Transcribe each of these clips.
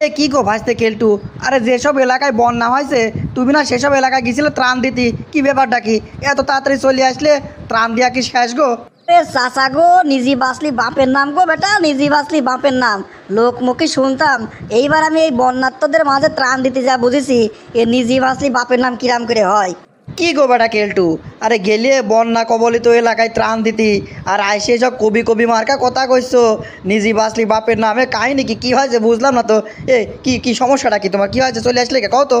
এ কি গো ভাসতে কেলটু? আরে যেসব এলাকায় বন্যা হয়েছে, তুমি না সেসব এলাকায় গেছিলে ত্রাণ দিতি? কি ব্যাপারটা কি? এত তাড়াতাড়ি চলে আসলে ত্রাণ দিয়া কি শেষ গো? এ গো, নিজি বাসলি বাপের নাম গো বেটা, নিজি বাসলি বাপের নাম। লোক মুখে শুনতাম, এইবার আমি এই বন্যাত্মদের মাঝে ত্রাণ দিতে যা বুঝেছি, এ নিজি বাসলি বাপের নাম কিরাম করে হয়। কি গো বেটা কেলটু? আরে গেলে বন্যা কবলিত এলাকায় ত্রাণ দিতি। আর আইসে সব কবি কবি মার্কা কথা কইছো? নিজি বাসলি বাপের নামে কাহিনি কি কি হয়েছে বুঝলাম না তো। এ, কি কি সমস্যাটা কি তোমার? কি হয়েছে? চলে আসলে কে? কও তো।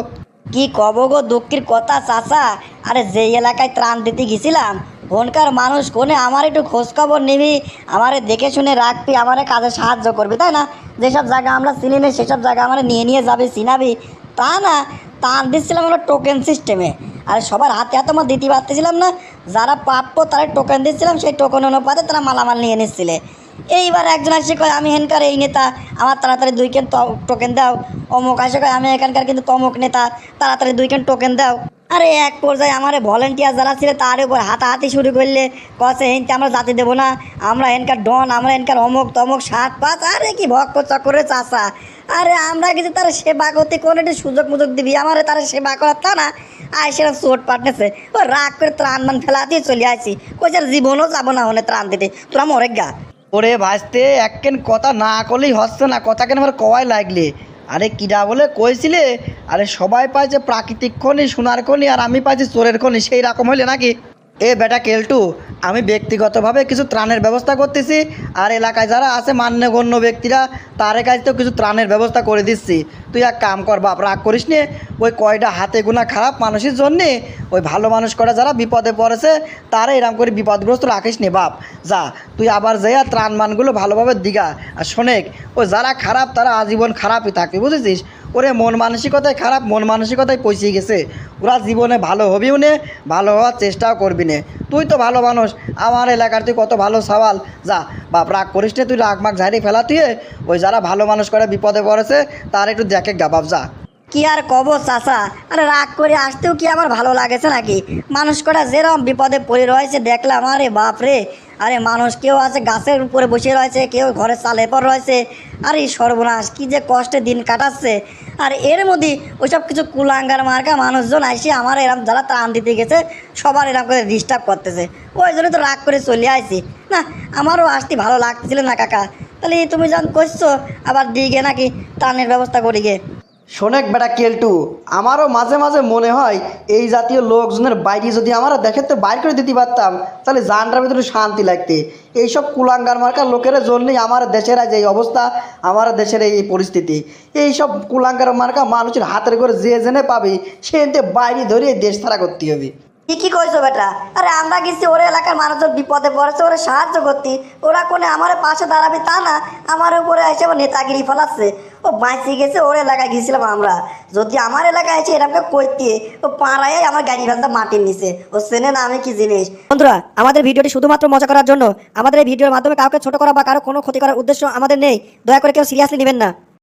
কি কব গো দুঃখের কথা চাচা? আরে যেই এলাকায় ত্রাণ দিতে গেছিলাম ওখানকার মানুষ কোনে আমার একটু খোঁজ খবর নিবি, আমারে দেখে শুনে রাখবি, আমারে কাজে সাহায্য করবি, তাই না? যেসব জায়গা আমরা চিনি না সেসব জায়গা আমার নিয়ে নিয়ে যাবি, চিনাবি। তা না, ত্রাণ দিচ্ছিলাম আমরা টোকেন সিস্টেমে আর সবার হাতে হাতে আমার দিতে পারতেছিলাম না। যারা প্রাপ্য তারা টোকেন দিচ্ছিলাম, সেই টোকেন অনুপাতে তারা মালামাল নিয়ে নিচ্ছিলে। এইবার একজন আসে কয়, আমি এখানকার এই নেতা, আমার তাড়াতাড়ি দুই কেন টোকেন দাও। অমুক আসে কয়, আমি এখানকার কিন্তু তমুক নেতা, তাড়াতাড়ি দুই কেন টোকেন দাও। আরে এক পর্যায়ে আমার ভলেন্টিয়ার যারা ছিল, তার উপর হাতাহাতি শুরু করলে কছে হেনতে আমরা জাতি দেবো না, আমরা এনকার ডন, আমরা এনকার অমুক তমুক সাত পাঁচ, আরে কি ভক্ত চক্করে চাষা আরে আমরা কিছু তার সেবা করতে কোনো একটু সুযোগ মুযোগ দিবি, আমার তার সেবা করার তা না। সেরা চোট পাটনেছে। ও, রাগ করে ত্রাণ মান ফেলা দিয়ে চলে আসি কোচার জীবনও যাব না হলে ত্রাণ দিতে। তোরা মরে গা। ওরে ভাসতে এককেন কথা না করলেই হচ্ছে না, কথা কেন আমার কওয়াই লাগলে? আরে কিডা বলে কইছিলে? আরে সবাই পাইছে প্রাকৃতিক খনি, সোনার খনি, আর আমি পাইছি চোরের খনি, সেই রকম হইলে নাকি? এ বেটা কেলটু, আমি ব্যক্তিগতভাবে কিছু ত্রাণের ব্যবস্থা করতেছি, আর এলাকায় যারা আছে মান্যগণ্য ব্যক্তিরা তার কাছে তো কিছু ত্রাণের ব্যবস্থা করে দিচ্ছি। তুই এক কাম কর বাপ, রাগ করিস নে, ওই কয়টা হাতে গোনা খারাপ মানুষের জন্যে, ওই ভালো মানুষ করা যারা বিপদে পড়েছে, তারা এরম করে বিপদগ্রস্ত রাখিস নি বাপ। যা, তুই আবার যাইয়া ত্রাণ মানগুলো ভালোভাবে দিগা। আর শোনেক, ওই যারা খারাপ তারা আজীবন খারাপই থাকবে বুঝেছিস? ওরে মন মানসিকতায় খারাপ, মন মানসিকতায় পৌঁছে গেছে। ওরা জীবনে ভালো হবিও নে, ভালো হওয়ার চেষ্টাও করবি নে। তুই তো ভালো মানুষ, আমার এলাকার তুই কত ভালো সওয়াল। যা, বাপ, রাগ করিস তুই রাগ মাগ ঝাড়ি ফেলা তুই ওই যারা ভালো মানুষ করে বিপদে পড়েছে, তার একটু দেখে গা, বাপ, যা। কি আর কব চাচা? আরে রাগ করে আসতেও কি আমার ভালো লাগেছে নাকি? মানুষ কটা যেরম বিপদে পড়ে রয়েছে, দেখলাম, আরে বাপরে। আরে মানুষ কেউ আছে গাছের উপরে বসে রয়েছে, কেউ ঘরে চালে পর রয়েছে। আরে সর্বনাশ, কি যে কষ্টে দিন কাটাচ্ছে। আর এর মধ্যে ওইসব কিছু কুলাঙ্গার মার্কা মানুষজন আসে আমার এরম যারা ত্রাণ দিতে গেছে, সবার এরম করে ডিস্টার্ব করতেছে। ওই জন্য তো রাগ করে চলে আসি না, আমারও আসতে ভালো লাগতেছিল না, কাকা। তাহলে তুমি যখন করছ আবার দিকে নাকি ত্রাণের ব্যবস্থা করি গে শোনেক বেটা কেলটু, আমারও মাঝে মাঝে মনে হয় এই জাতীয় লোকজনের বাইরে যদি আমরা দেখেতে বাইর করে দিতে পারতাম, তাহলে জানটার ভিতরে শান্তি লাগতে। এইসব কুলাঙ্গার মার্কার লোকের জন্যই আমার দেশের আজ এই অবস্থা, আমার দেশের এই পরিস্থিতি। এইসব কুলাঙ্গার মার্কা মানুষের হাতের করে যে জেনে পাবে, সে এনতে বাইরে ধরে দেশ ছাড়া করতে হবে। ঠিকই কইছো বেটা। আরে আমরা গেছি ওর এলাকার মানুষজন বিপদে পড়েছে, ওরা সাহায্য করতে। ওরা কোনে আমার পাশে দাঁড়াবে তা না, আমার উপরে এসে নেতাগিরি ফেলাচ্ছে। ও বাঁচি গেছে, ওর এলাকায় গিয়েছিলাম আমরা। যদি আমার এলাকায় আছে, এরকম করতে। ও পাড়ায় আমার গাড়ি ভাঙতে মাটির নিচে। ও সেনে না আমি কি জিনিস। বন্ধুরা, আমাদের ভিডিওটি শুধুমাত্র মজা করার জন্য। আমাদের এই ভিডিওর মাধ্যমে কাউকে ছোট করা বা কারও কোনো ক্ষতি করার উদ্দেশ্য আমাদের নেই। দয়া করে কেউ সিরিয়াসলি নেবেন না।